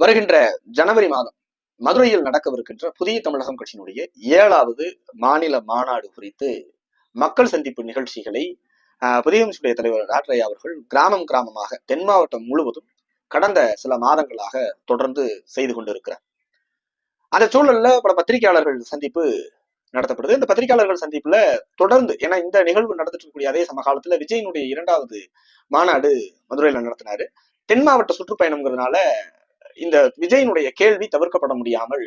வருகின்ற ஜனவரி மாதம் மதுரையில் நடக்கவிருக்கின்ற புதிய தமிழகம் கட்சியினுடைய ஏழாவது மாநில மாநாடு குறித்து மக்கள் சந்திப்பு நிகழ்ச்சிகளை ஆஹ், புதிய கட்சியுடைய தலைவர் ராட்ரையா அவர்கள் கிராமம் கிராமமாக தென் மாவட்டம் முழுவதும் கடந்த சில மாதங்களாக தொடர்ந்து செய்து கொண்டிருக்கிறார். அந்த சூழல்ல பல பத்திரிகையாளர்கள் சந்திப்பு நடத்தப்படுது. இந்த பத்திரிகையாளர்கள் சந்திப்புல தொடர்ந்து ஏன்னா இந்த நிகழ்வு நடந்துட்டு இருக்கக்கூடிய அதே சமகாலத்துல விஜயனுடைய இரண்டாவது மாநாடு மதுரையில நடத்தினாரு. தென் மாவட்ட சுற்றுப்பயணம்ங்கிறதுனால இந்த விஜயனுடைய கேள்வி தவிர்க்கப்பட முடியாமல்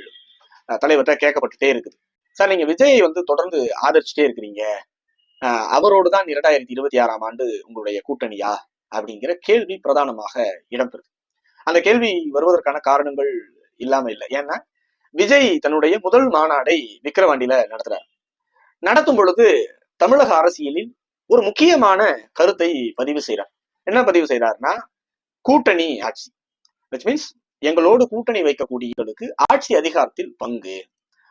தலைவர்கிட்ட கேட்கப்பட்டுட்டே இருக்குது. சார் நீங்க விஜயை வந்து தொடர்ந்து ஆதரிச்சுட்டே இருக்கிறீங்க. அவரோடு தான் இரண்டாயிரத்தி இருபத்தி ஆறாம் ஆண்டு உங்களுடைய கூட்டணியா? அப்படிங்கிற கேள்வி பிரதானமாக இடம்பெறுது. அந்த கேள்வி வருவதற்கான காரணங்கள் இல்லாம இல்லை. ஏன்னா விஜய் தன்னுடைய முதல் மாநாடை விக்கிரவாண்டியில நடத்துறார். நடத்தும் பொழுது தமிழக அரசியலில் ஒரு முக்கியமான கருத்தை பதிவு செய்கிறார் என்ன பதிவு செய்கிறார்னா கூட்டணி ஆட்சி. விச் மீன்ஸ் எங்களோடு கூட்டணி வைக்கக்கூடியவர்களுக்கு ஆட்சி அதிகாரத்தில் பங்கு.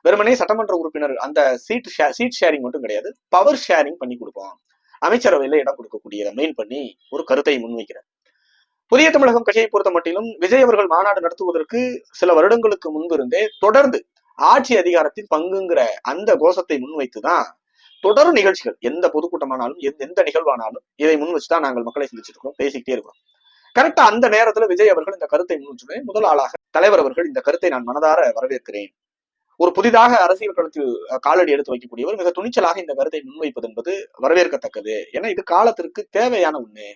வெறுமனே சட்டமன்ற உறுப்பினர் அந்த சீட் சீட் ஷேரிங் மட்டும் கிடையாது பவர் ஷேரிங் பண்ணி கொடுப்போம். அமைச்சரவையில இடம் கொடுக்கக்கூடியதை மெயின் பண்ணி ஒரு கருத்தை முன்வைக்கிறார் புதிய தமிழகம் கட்சியை பொறுத்த மட்டிலும் விஜய் அவர்கள் மாநாடு நடத்துவதற்கு சில வருடங்களுக்கு முன்பிருந்தே தொடர்ந்து ஆட்சி அதிகாரத்தில் பங்குங்கிற அந்த கோஷத்தை முன்வைத்துதான் தொடர் நிகழ்ச்சிகள் எந்த பொதுக்கூட்டமானாலும் எந்த எந்த நிகழ்வானாலும் இதை முன் வச்சுதான் நாங்கள் மக்களை சந்திச்சுட்டு பேசிக்கிட்டே இருக்கிறோம். கரெக்டா அந்த நேரத்துல விஜய் அவர்கள் இந்த கருத்தை முன்வச்சுமே. முதல் ஆளாக தலைவர் அவர்கள் இந்த கருத்தை நான் மனதார வரவேற்கிறேன். ஒரு புதிதாக அரசியல் களத்தில் காலடி எடுத்து வைக்கக்கூடியவர் மிக துணிச்சலாக இந்த கருத்தை முன்வைப்பது என்பது வரவேற்கத்தக்கது. ஏன்னா இது காலத்திற்கு தேவையான ஒண்ணு.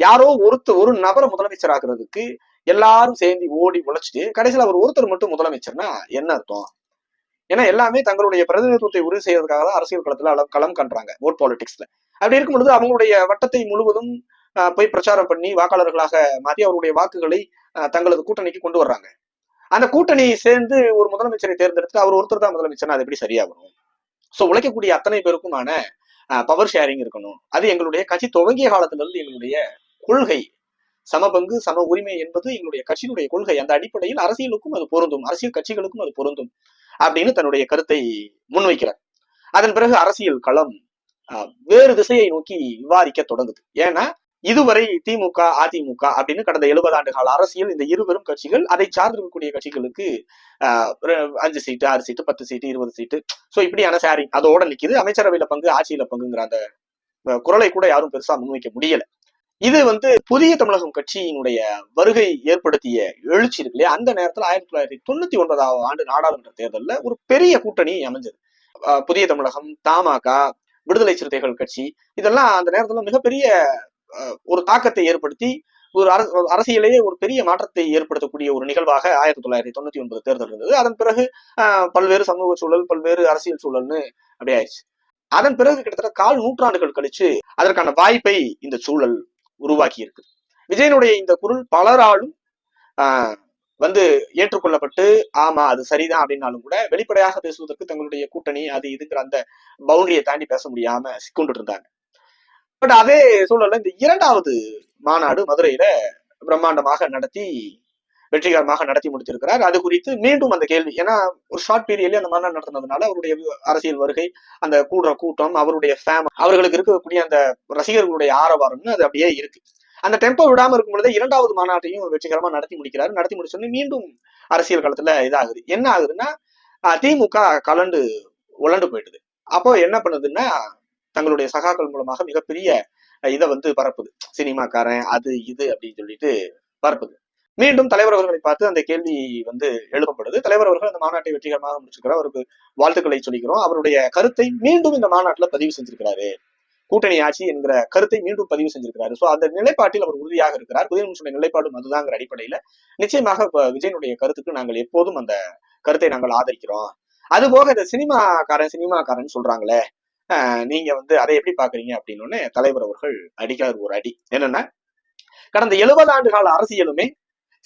யாரோ ஒருத்தர் ஒரு நபரை முதலமைச்சராக்குறதுக்கு எல்லாரும் சேர்ந்து ஓடி உழைச்சிட்டு கடைசியில் அவர் ஒருத்தர் மட்டும் முதலமைச்சர்னா என்ன அர்த்தம்? ஏன்னா எல்லாமே தங்களுடைய பிரதிநிதித்துவத்தை உறுதி செய்யறதுக்காக தான் அரசியல் களத்துல களம் கண்றாங்க ஓட் பாலிடிக்ஸ்ல அப்படி இருக்கும் பொழுது அவங்களுடைய வட்டத்தை முழுவதும் போய் பிரச்சாரம் பண்ணி வாக்காளர்களாக மாற்றி அவருடைய வாக்குகளை தங்களது கூட்டணிக்கு கொண்டு வர்றாங்க. அந்த கூட்டணி சேர்ந்து ஒரு முதலமைச்சரை தேர்ந்தெடுத்து அவர் ஒருத்தர் தான் முதலமைச்சர்னா அது எப்படி சரியா வரும் சோ உழைக்கக்கூடிய அத்தனை பேருக்குமான பவர் ஷேரிங் இருக்கணும். அது எங்களுடைய கட்சி துவங்கிய காலத்துல இருந்து எங்களுடைய கொள்கை. சமபங்கு சம உரிமை என்பது எங்களுடைய கட்சியினுடைய கொள்கை. அந்த அடிப்படையில் அரசியலுக்கும் அது பொருந்தும். அரசியல் கட்சிகளுக்கும் அது பொருந்தும் அப்படின்னு தன்னுடைய கருத்தை முன்வைக்கிறார். அதன் பிறகு அரசியல் களம் ஆஹ், வேறு திசையை நோக்கி விவாதிக்க தொடங்குது. ஏன்னா இதுவரை திமுக அதிமுக அப்படின்னு கடந்த எழுபது ஆண்டு கால அரசியல் இந்த இருவரும் கட்சிகள் அதை சார்ந்திருக்கக்கூடிய கட்சிகளுக்கு அஞ்சு சீட்டு ஆறு சீட்டு பத்து சீட்டு இருபது சீட்டு. சோ இப்படியான சாரி அதோட நிக்குது. அமைச்சரவையில பங்கு ஆட்சியில பங்குங்கிற அந்த குரலை கூட யாரும் பெருசா முன்வைக்க முடியல. இது வந்து புதிய தமிழகம் கட்சியினுடைய வருகை ஏற்படுத்திய எழுச்சி இருக்கு இல்லையா? அந்த நேரத்துல ஆயிரத்தி தொள்ளாயிரத்தி தொண்ணூத்தி ஒன்பதாவது ஆண்டு நாடாளுமன்ற தேர்தல்ல ஒரு பெரிய கூட்டணி அமைஞ்சது. புதிய தமிழகம் தமாக விடுதலை சிறுத்தைகள் கட்சி இதெல்லாம் அந்த நேரத்துல மிகப்பெரிய ஒரு தாக்கத்தை ஏற்படுத்தி ஒரு அரசியலேயே ஒரு ஒரு பெரிய மாற்றத்தை ஏற்படுத்தக்கூடிய ஒரு நிகழ்வாக ஆயிரத்தி தொள்ளாயிரத்தி தொண்ணூத்தி ஒன்பது தேர்தல் இருந்தது. அதன் பிறகு பல்வேறு சமூக சூழல் பல்வேறு அரசியல் சூழல்னு அப்படி ஆயிடுச்சு. அதன் பிறகு கிட்டத்தட்ட கால் நூற்றாண்டுகள் கழிச்சு அதற்கான வாய்ப்பை இந்த சூழல் உருவாக்கி இருக்குது. விஜயனுடைய இந்த குரல் பலராலும் ஆஹ், வந்து ஏற்றுக்கொள்ளப்பட்டு ஆமா அது சரிதான் அப்படின்னாலும் கூட வெளிப்படையாக பேசுவதற்கு தங்களுடைய கூட்டணி அது இதுங்கிற அந்த பவுண்டரியை தாண்டி பேச முடியாம சிக்கொண்டு இருந்தாங்க. பட் அதே சூழல்ல இந்த இரண்டாவது மாநாடு மதுரையில பிரம்மாண்டமாக நடத்தி வெற்றிகரமாக நடத்தி முடித்திருக்கிறார். அது குறித்து மீண்டும் அந்த கேள்வி. ஏன்னா ஒரு ஷார்ட் பீரியட்ல அந்த மாநாடு நடத்தினதுனால அவருடைய அரசியல் வருகை அந்த கூடுற கூட்டம் அவருடைய ஃபேம் அவர்களுக்கு இருக்கக்கூடிய அந்த ரசிகர்களுடைய ஆரவாரம்னு அது அப்படியே இருக்கு. அந்த டெம்போ விடாம இருக்கும் பொழுது இரண்டாவது மாநாட்டையும் வெற்றிகரமா நடத்தி முடிக்கிறாரு. நடத்தி முடிச்சோடனே மீண்டும் அரசியல் களத்துல இதாகுது. என்ன ஆகுதுன்னா திமுக கலண்டு உலண்டு போயிடுது அப்போ என்ன பண்ணுதுன்னா தங்களுடைய சகாக்கள் மூலமாக மிகப்பெரிய இதை வந்து பரப்புது. சினிமாக்காரன் அது இது அப்படின்னு சொல்லிட்டு பரப்புது. மீண்டும் தலைவர் அவர்களை பார்த்து அந்த கேள்வி வந்து எழுப்பப்படுது. தலைவர் அவர்கள் அந்த மாநாட்டை வெற்றிகரமாக முடிச்சிருக்கிறார். அவருக்கு வாழ்த்துக்களை சொல்லிக்கிறோம். அவருடைய கருத்தை மீண்டும் இந்த மாநாட்டுல பதிவு செஞ்சிருக்கிறாரு. கூட்டணி ஆட்சி என்கிற கருத்தை மீண்டும் பதிவு செஞ்சிருக்கிறாரு. சோ அந்த நிலைப்பாட்டில் அவர் உறுதியாக இருக்கிறார். புதிய நிலைப்பாடும் அதுதாங்கிற அடிப்படையில நிச்சயமாக விஜயனுடைய கருத்துக்கு நாங்கள் எப்போதும் அந்த கருத்தை நாங்கள் ஆதரிக்கிறோம். அது போக இந்த சினிமாக்காரன் சினிமாக்காரன் சொல்றாங்களே நீங்க வந்து அதை எப்படி பாக்குறீங்க அப்படின்னு தலைவர் அவர்கள் அடிக்கார் ஒரு அடி. என்னன்னா கடந்த எழுபது ஆண்டு கால அரசியலுமே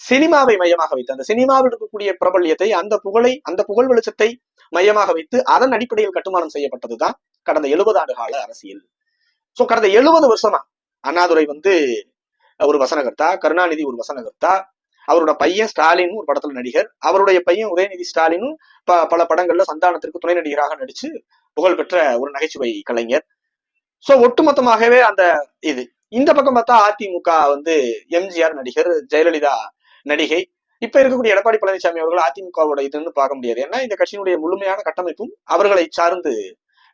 சினிமாவை மையமாக வைத்து அந்த சினிமாவில் இருக்கக்கூடிய பிரபல்யத்தை அந்த புகழை அந்த புகழ் வெளிச்சத்தை மையமாக வைத்து அதன் அடிப்படையில் கட்டுமானம் செய்யப்பட்டதுதான் கடந்த எழுபது ஆண்டு கால அரசியல். சோ கடந்த எழுபது வருஷமா அண்ணாதுரை வந்து ஒரு வசனகர்த்தா கருணாநிதி ஒரு வசனகர்த்தா அவரோட பையன் ஸ்டாலின் ஒரு படத்துல நடிகர் அவருடைய பையன் உதயநிதி ஸ்டாலினும் ப- பல படங்கள்ல சந்தானத்திற்கு துணை நடிகராக நடிச்சு புகழ்பெற்ற ஒரு நகைச்சுவை கலைஞர். சோ ஒட்டுமொத்தமாகவே அந்த இது. இந்த பக்கம் பார்த்தா அதிமுக வந்து எம்ஜிஆர் நடிகர் ஜெயலலிதா நடிகை. இப்ப இருக்கக்கூடிய எடப்பாடி பழனிசாமி அவர்கள் அதிமுகவோட இதுன்னு பார்க்க முடியாது. ஏன்னா இந்த கட்சியினுடைய முழுமையான கட்டமைப்பும் அவர்களை சார்ந்து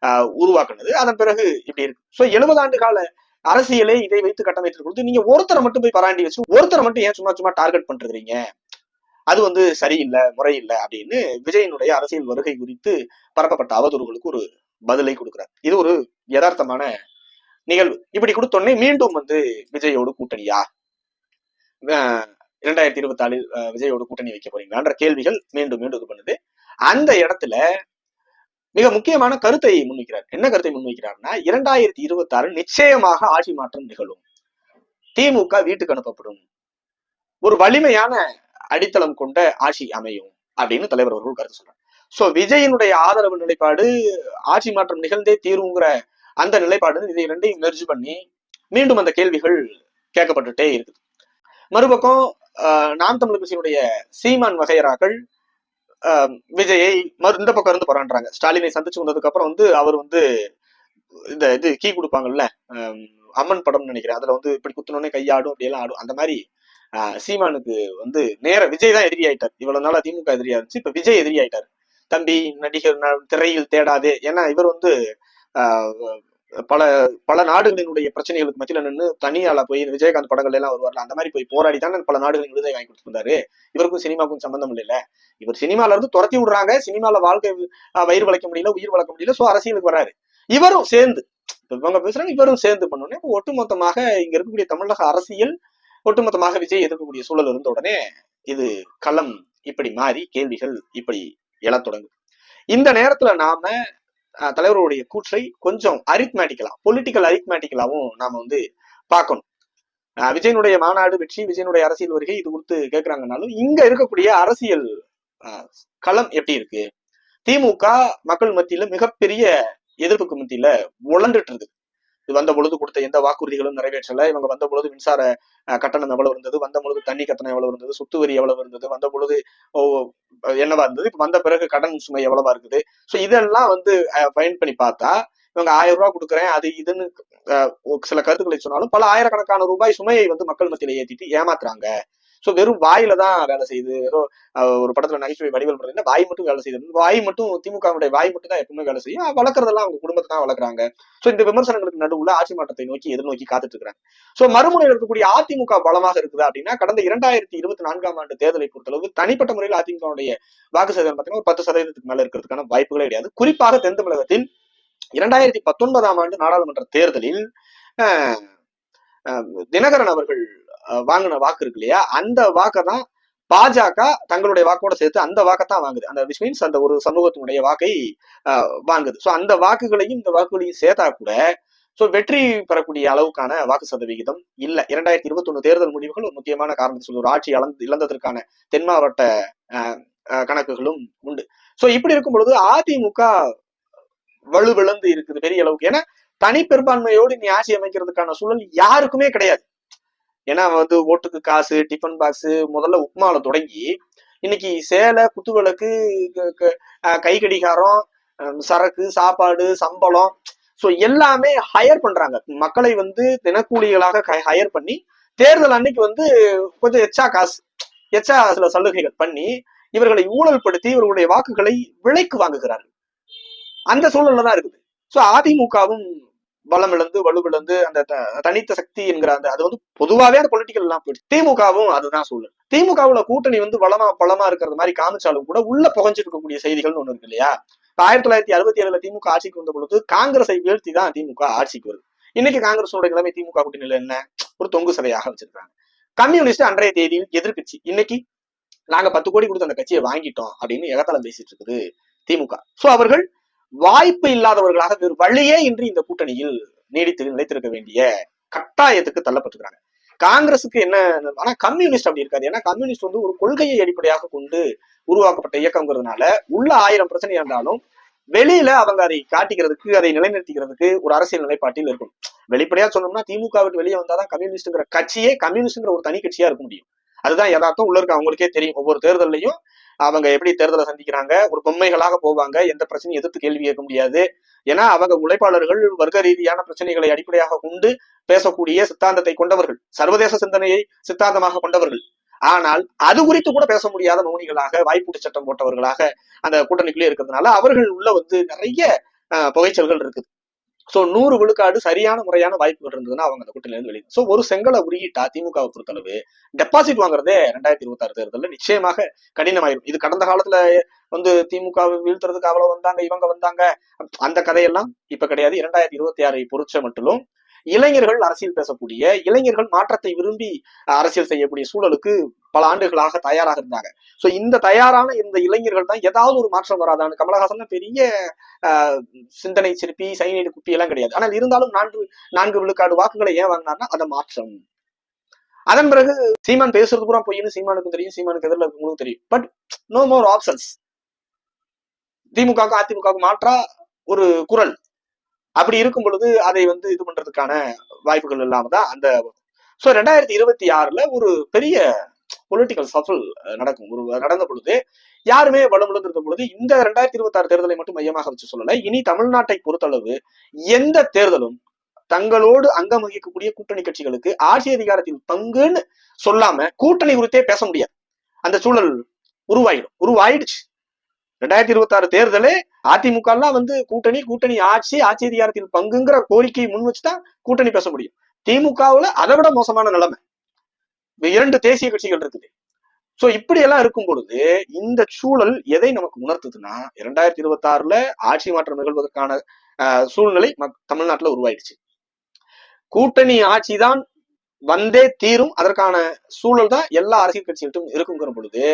ஆஹ், உருவாக்குனது. அதன் பிறகு இப்படி இருக்கு. சோ எழுபது ஆண்டு கால அரசியலே இதை வைத்து கட்டமைத்து கொடுத்து நீங்க ஒருத்தரை மட்டும் போய் பராண்டி வச்சு ஒருத்தரை மட்டும் ஏன் சும்மா சும்மா டார்கெட் பண்றீங்க? அது வந்து சரியில்லை முறையில்லை அப்படின்னு விஜயனுடைய அரசியல் வருகை குறித்து பரப்பப்பட்ட அவதூறுகளுக்கு ஒரு பதிலை கொடுக்கிறார். இது ஒரு யதார்த்தமான நிகழ்வு. இப்படி கொடுத்தோடனே மீண்டும் வந்து விஜயோடு கூட்டணியா? அஹ் இரண்டாயிரத்தி இருபத்தி ஆறில் விஜயோடு கூட்டணி வைக்க போறீங்களான்ற கேள்விகள் மீண்டும் மீண்டும் இது பண்ணுது. அந்த இடத்துல மிக முக்கியமான கருத்தை முன்வைக்கிறார். என்ன கருத்தை முன்வைக்கிறார்னா இரண்டாயிரத்தி இருபத்தி ஆறு நிச்சயமாக ஆட்சி மாற்றம் நிகழும். திமுக வீட்டுக்கு அனுப்பப்படும். ஒரு வலிமையான அடித்தளம் கொண்ட ஆட்சி அமையும் அப்படின்னு தலைவர் அவர்கள் கருத்து சொல்றாரு. சோ விஜயனுடைய ஆதரவு நிலைப்பாடு ஆட்சி மாற்றம் நிகழ்ந்தே தீர்வுங்கிற அந்த நிலைப்பாடு இதை ரெண்டையும் மெர்ஜ் பண்ணி மீண்டும் அந்த கேள்விகள் கேட்கப்பட்டுட்டே இருக்குது. மறுபக்கம் ஆஹ், நாம் தமிழ் கட்சியினுடைய சீமான் வகையராக்கள் ஆஹ், விஜயை மறு இந்த பக்கம் இருந்து போராடுறாங்க. ஸ்டாலினை சந்திச்சு வந்ததுக்கு அப்புறம் வந்து அவர் வந்து இந்த இது கீ கொடுப்பாங்கல்ல அம்மன் படம்னு நினைக்கிறேன். அதுல வந்து இப்படி குத்துனோடனே கையாடும் அப்படியெல்லாம் ஆடும். அந்த மாதிரி சீமானுக்கு வந்து நேர விஜய் தான் எதிரி ஆயிட்டார் இவ்வளவு நாளா திமுக எதிரியா இருந்துச்சு இப்ப விஜய் எதிரி ஆயிட்டார் தம்பி நடிகர் திரையில் தேடாதே. ஏன்னா இவர் வந்து பல பல நாடுகளினுடைய பிரச்சனைகளுக்கு மத்தியில நின்று தனியால போய் விஜயகாந்த் படங்கள் எல்லாம் வருவார்ல அந்த மாதிரி போய் போராடி தான் பல நாடுகளின் விருதை வாங்கி கொடுத்துருந்தாரு இவருக்கும் சினிமாவுக்கும் சம்பந்தம் இல்ல இவர் சினிமால இருந்து துரத்தி விடுறாங்க. சினிமால வாழ்க்கை வயிறு வளைக்க முடியல உயிர் வளர்க்க முடியல சோ அரசியலுக்கு வராரு. இவரும் சேர்ந்து இவங்க பேசுறாங்க இவரும் சேர்ந்து பண்ணோன்னே ஒட்டுமொத்தமாக இங்க இருக்கக்கூடிய தமிழக அரசியல் ஒட்டுமொத்தமாக விஜய் எதிர்க்கக்கூடிய சூழல் இருந்த உடனே இது களம் இப்படி மாறி கேள்விகள் இப்படி எழத் தொடங்குது. இந்த நேரத்துல நாம தலைவருடைய கூற்றை கொஞ்சம் அரித்மேட்டிக்கலா பொலிட்டிக்கல் அரித்மேட்டிக்கலாவும் நாம வந்து பார்க்கணும். விஜயனுடைய மாநாடு வெற்றி விஜயனுடைய அரசியல் வருகை இது குறித்து கேட்கிறாங்கனாலும் இங்க இருக்கக்கூடிய அரசியல் களம் எப்படி இருக்கு? திமுக மக்கள் மத்தியில மிகப்பெரிய எதிர்ப்புக்கு மத்தியில உழண்டுட்டு இருக்கு வந்த பொழுது கொடுத்த எந்த வாக்குறுதிகளும் நிறைவேற்றல. இவங்க வந்த பொழுது மின்சார கட்டணம் எவ்வளவு இருந்தது? வந்த பொழுது தண்ணி கட்டணம் எவ்வளவு இருந்தது? சொத்து வரி எவ்வளவு இருந்தது? வந்த பொழுது ஓ, என்னவா இருந்தது? இப்ப வந்த பிறகு கடன் சுமை எவ்வளவா இருக்குது? சோ இதெல்லாம் வந்து பயன் பண்ணி பார்த்தா இவங்க ஆயிரம் ரூபாய் கொடுக்குறேன் அது இதுன்னு சில கருத்துக்களை சொன்னாலும் பல ஆயிரக்கணக்கான ரூபாய் சுமையை வந்து மக்கள் மத்தியில ஏத்திட்டு ஏமாத்துறாங்க. ஸோ வெறும் வாயில தான் வேலை செய்யுது. ஏதோ ஒரு படத்துல நகைச்சுவை வடிவல் பண்றதுன்னா வாய் மட்டும் வேலை செய்யுது. வாய் மட்டும் திமுகவுடைய வாய் மட்டும் தான் எப்பவுமே வேலை செய்யும். வளர்க்குறதெல்லாம் அவங்க குடும்பத்தை தான் வளர்க்குறாங்க. ஸோ இந்த விமர்சனங்களுக்கு நடுவுல ஆட்சி மாற்றத்தை நோக்கி எதிர்நோக்கி காத்துட்டு இருக்கிறாங்க ஸோ மறுமுறையில் இருக்கக்கூடிய அதிமுக பலமாக இருக்குதா அப்படின்னா கடந்த இரண்டாயிரத்தி இருபத்தி நான்காம் ஆண்டு தேர்தலை பொறுத்தளவு தனிப்பட்ட முறையில் அதிமுகவுடைய வாக்கு சதவீதம் பார்த்தீங்கன்னா ஒரு பத்து சதவீதத்துக்கு மேல இருக்கிறதுக்கான வாய்ப்புகளே கிடையாது. குறிப்பாக தென் தமிழகத்தில் இரண்டாயிரத்தி பத்தொன்பதாம் ஆண்டு நாடாளுமன்ற தேர்தலில் தினகரன் அவர்கள் வாங்கின வாக்கு இருக்கு இல்லையா? அந்த வாக்கை தான் பாஜக தங்களுடைய வாக்கோட சேர்த்து அந்த வாக்கைத்தான் வாங்குது. அந்த விச் மீன்ஸ் அந்த ஒரு சமூகத்தினுடைய வாக்கை வாங்குது. ஸோ அந்த வாக்குகளையும் இந்த வாக்குகளையும் சேர்த்தா கூட ஸோ வெற்றி பெறக்கூடிய அளவுக்கான வாக்கு சதவிகிதம் இல்லை. இரண்டாயிரத்தி இருபத்தி ஒன்று தேர்தல் முடிவுகள் ஒரு முக்கியமான காரணத்தை சொல்லி ஒரு ஆட்சி இழந்து இழந்ததற்கான தென் மாவட்ட கணக்குகளும் உண்டு. ஸோ இப்படி இருக்கும் பொழுது அதிமுக வலுவிழந்து இருக்குது பெரிய அளவுக்கு. ஏன்னா தனி பெரும்பான்மையோடு நீ ஆட்சி அமைக்கிறதுக்கான சூழல் யாருக்குமே கிடையாது. ஏன்னா வந்து ஓட்டுக்கு காசு டிஃபன் பாக்ஸ் முதல்ல உப்மால தொடங்கி இன்னைக்கு சேலை குத்துவிளக்கு க- கை கடிகாரம் சரக்கு சாப்பாடு சம்பளம் ஸோ எல்லாமே ஹையர் பண்றாங்க. மக்களை வந்து தினக்கூலிகளாக ஹையர் பண்ணி தேர்தல் அன்னைக்கு வந்து கொஞ்சம் எச்சா காசு எச்சா சில சலுகைகள் பண்ணி இவர்களை ஊழல்படுத்தி இவர்களுடைய வாக்குகளை விலைக்கு வாங்குகிறார்கள். அந்த சூழல்ல தான் இருக்குது. ஸோ அதிமுகவும் பலம் இழந்து வலுவிழந்து அந்த த- தனித்த சக்தி என்கிற அந்த அது வந்து பொதுவாவே அந்த பொலிட்டிக்கல் எல்லாம் போயிடுச்சு. திமுகவும் அதுதான் சூழல். திமுகவுல கூட்டணி வந்து வளமா பலமா இருக்கிறது மாதிரி காமிச்சாலும் கூட உள்ள புகஞ்சிட்டு இருக்கக்கூடிய செய்திகள்னு ஒண்ணு இருக்கு இல்லையா? ஆயிரத்தி தொள்ளாயிரத்தி அறுபத்தி ஏழுல திமுக ஆட்சிக்கு வந்த பொழுது காங்கிரஸை வீழ்த்தி தான் திமுக ஆட்சிக்கு வருது. இன்னைக்கு காங்கிரஸோட நிலைமை திமுக கூட்டணியில என்ன? ஒரு தொங்கு சபையாக வச்சிருக்காங்க. கம்யூனிஸ்ட் அன்றைய தேதியில் எதிர்கட்சி இன்னைக்கு நாங்க பத்து கோடி கொடுத்து அந்த கட்சியை வாங்கிட்டோம் அப்படின்னு எகத்தலம் பேசிட்டு இருக்குது திமுக. சோ அவர்கள் வாய்ப்பு இல்லாதவர்களாக வேறு வழியே இன்றி இந்த கூட்டணியில் நீடித்து நிலைத்திருக்க வேண்டிய கட்டாயத்துக்கு தள்ளப்பட்டிருக்கிறாங்க. காங்கிரஸுக்கு என்ன ஆனா கம்யூனிஸ்ட் அப்படி இருக்காது. ஏன்னா கம்யூனிஸ்ட் வந்து ஒரு கொள்கையை அடிப்படையாக கொண்டு உருவாக்கப்பட்ட இயக்கங்கிறதுனால உள்ள ஆயிரம் பிரச்சனை இருந்தாலும் வெளியில அவங்க அதை காட்டிக்கிறதுக்கு அதை நிலைநிறுத்திக்கிறதுக்கு ஒரு அரசியல் நிலைப்பாட்டில் இருக்கும். வெளிப்படையா சொன்னோம்னா திமுக விட்டு வெளியே வந்தாதான் கம்யூனிஸ்ட்ங்கிற கட்சியே கம்யூனிஸ்ட்ங்கிற ஒரு தனி கட்சியா இருக்க முடியும். அதுதான் யதார்த்தம். உள்ள இருக்க அவங்களுக்கே தெரியும். ஒவ்வொரு தேர்தலையும் அவங்க எப்படி தேர்தலை சந்திக்கிறாங்க ஒரு பொம்மைகளாக போவாங்க எந்த பிரச்சனையும் எதிர்த்து கேள்வி கேட்க முடியாது. ஏன்னா அவங்க உழைப்பாளர்கள் வர்க்க ரீதியான பிரச்சனைகளை அடிப்படையாக கொண்டு பேசக்கூடிய சித்தாந்தத்தை கொண்டவர்கள் சர்வதேச சிந்தனையை சித்தாந்தமாக கொண்டவர்கள். ஆனால் அது குறித்து கூட பேச முடியாத மௌனிகளாக வாய்ப்பூட்டு சட்டம் போட்டவர்களாக அந்த கூட்டணிக்குள்ளே இருக்கிறதுனால அவர்கள் உள்ள வந்து நிறைய புகைச்சல்கள் இருக்குது. சோ நூறு விழுக்காடு சரியான முறையான வாய்ப்புகள் இருந்ததுன்னா அவங்க அந்த கூட்டணியில இருந்து வெளியே ஸோ ஒரு செங்கலை உருகிட்டா திமுகவை பொறுத்தளவு டெபாசிட் வாங்குறதே ரெண்டாயிரத்தி இருபத்தி ஆறு தேர்தலில் நிச்சயமாக கடினமாயிரும். இது கடந்த காலத்துல வந்து திமுக வீழ்த்துறதுக்கு அவ்வளவு வந்தாங்க இவங்க வந்தாங்க. அந்த கதையெல்லாம் இப்ப கிடையாது. இரண்டாயிரத்தி இருபத்தி ஆறை பொறுத்த மட்டும் இளைஞர்கள் அரசியல் பேசக்கூடிய இளைஞர்கள் மாற்றத்தை விரும்பி அஹ், அரசியல் செய்யக்கூடிய சூழலுக்கு பல ஆண்டுகளாக தயாராக இருந்தாங்க. சோ இந்த தயாரான இந்த இளைஞர்கள் தான் ஏதாவது ஒரு மாற்றம் வராதான்னு கமலஹாசன் பெரிய அஹ், சிந்தனை சிற்பி சைனைடு குப்பி எல்லாம் கிடையாது. ஆனால் இருந்தாலும் நான்கு நான்கு விழுக்காடு வாக்குகளை ஏன் வாங்கினார்னா அதை மாற்றம். அதன் பிறகு சீமான் பேசுறது பூரா பொய்னு சீமானுக்கும் தெரியும். சீமானுக்கு எதிரில் இருக்கவங்களுக்கும் தெரியும். பட் நோ மோர் ஆப்ஷன்ஸ் திமுகவுக்கும் அதிமுகவுக்கும் மாற்றா ஒரு குரல். அப்படி இருக்கும் பொழுது அதை வந்து இது பண்றதுக்கான வாய்ப்புகள் இல்லாம தான் அந்த சோ ரெண்டாயிரத்தி இருபத்தி ஆறுல ஒரு பெரிய பொலிட்டிக்கல் சஃபல் நடக்கும். ஒரு நடந்த பொழுது யாருமே வலுமிழந்து இருந்த பொழுது இந்த ரெண்டாயிரத்தி இருபத்தி ஆறு தேர்தலை மட்டும் மையமாக வச்சு சொல்லல. இனி தமிழ்நாட்டை பொறுத்தளவு எந்த தேர்தலும் தங்களோடு அங்கம் வகிக்கக்கூடிய கூட்டணி கட்சிகளுக்கு ஆட்சி அதிகாரத்தில் பங்குன்னு சொல்லாம கூட்டணி குறித்தே பேச முடியாது. அந்த சூழல் உருவாயிடும். உருவாயிடுச்சு. ரெண்டாயிரத்தி இருபத்தி ஆறு தேர்தலே அதிமுக எல்லாம் வந்து கூட்டணி கூட்டணி ஆட்சி ஆட்சி அதிகாரத்தில் பங்குங்கிற கோரிக்கையை முன் வச்சுதான் கூட்டணி பேச முடியும். திமுகவுல அதை விட மோசமான நிலைமை. இரண்டு தேசிய கட்சிகள் இருக்குது. சோ இப்படி எல்லாம் இருக்கும் பொழுது இந்த சூழல் எதை நமக்கு உணர்த்துதுன்னா இரண்டாயிரத்தி இருபத்தி ஆறுல ஆட்சி மாற்றம் நிகழ்வதற்கான சூழ்நிலை தமிழ்நாட்டுல உருவாயிடுச்சு. கூட்டணி ஆட்சி தான் வந்தே தீரும் அதற்கான சூழல் தான் எல்லா அரசியல் கட்சிகளுக்கும் இருக்குங்கிற பொழுது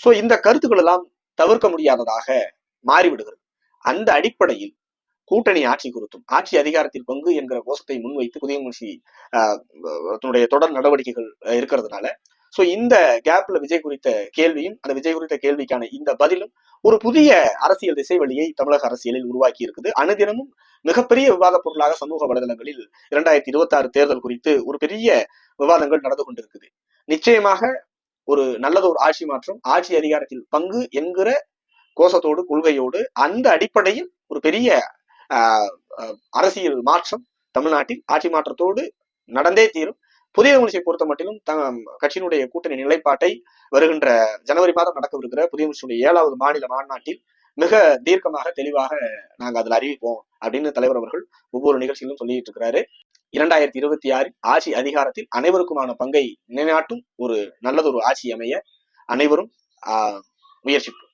சோ இந்த கருத்துக்கள் எல்லாம் தவிர்க்க முடியாததாக மாறிவிடுகிறது. அந்த அடிப்படையில் கூட்டணி ஆட்சி குறித்தும் ஆட்சி அதிகாரத்தில் பங்கு என்கிற கோஷத்தை முன்வைத்து புதிய முயற்சி தன்னுடைய தொடர் நடவடிக்கைகள் இருக்கிறதுனால. சோ இந்த கேப்ல விஜய் குறித்த கேள்வியும் அந்த விஜய் குறித்த கேள்விக்கான இந்த பதிலும் ஒரு புதிய அரசியல் திசை வழியை தமிழக அரசியலில் உருவாக்கி இருக்குது. அனுதினமும் மிகப்பெரிய விவாத பொருளாக சமூக வலைதளங்களில் இரண்டாயிரத்தி இருபத்தி ஆறு தேர்தல் குறித்து ஒரு பெரிய விவாதங்கள் நடந்து கொண்டிருக்குது. நிச்சயமாக ஒரு நல்லதொரு ஆட்சி மாற்றம் ஆட்சி அதிகாரத்தில் பங்கு என்கிற கோஷத்தோடு கொள்கையோடு அந்த அடிப்படையில் ஒரு பெரிய அரசியல் மாற்றம் தமிழ்நாட்டில் ஆட்சி மாற்றத்தோடு நடந்தே தீரும். புதிய முயற்சியை பொறுத்த மட்டிலும் த கட்சியினுடைய கூட்டணி நிலைப்பாட்டை வருகின்ற ஜனவரி மாதம் நடக்கவிருக்கிற புதிய முயற்சியுடைய ஏழாவது மாநில மாநாட்டில் மிக தீர்க்கமாக தெளிவாக நாங்க அதில் அறிவிப்போம் அப்படின்னு தலைவர் அவர்கள் ஒவ்வொரு நிகழ்ச்சியிலும் சொல்லிட்டு இருக்கிறாரு. இரண்டாயிரத்தி இருபத்தி ஆறில் ஆட்சி அதிகாரத்தில் அனைவருக்குமான பங்கை நிலைநாட்டும் ஒரு நல்லதொரு ஆட்சி அமைய அனைவரும் ஆஹ், முயற்சிப்போம்.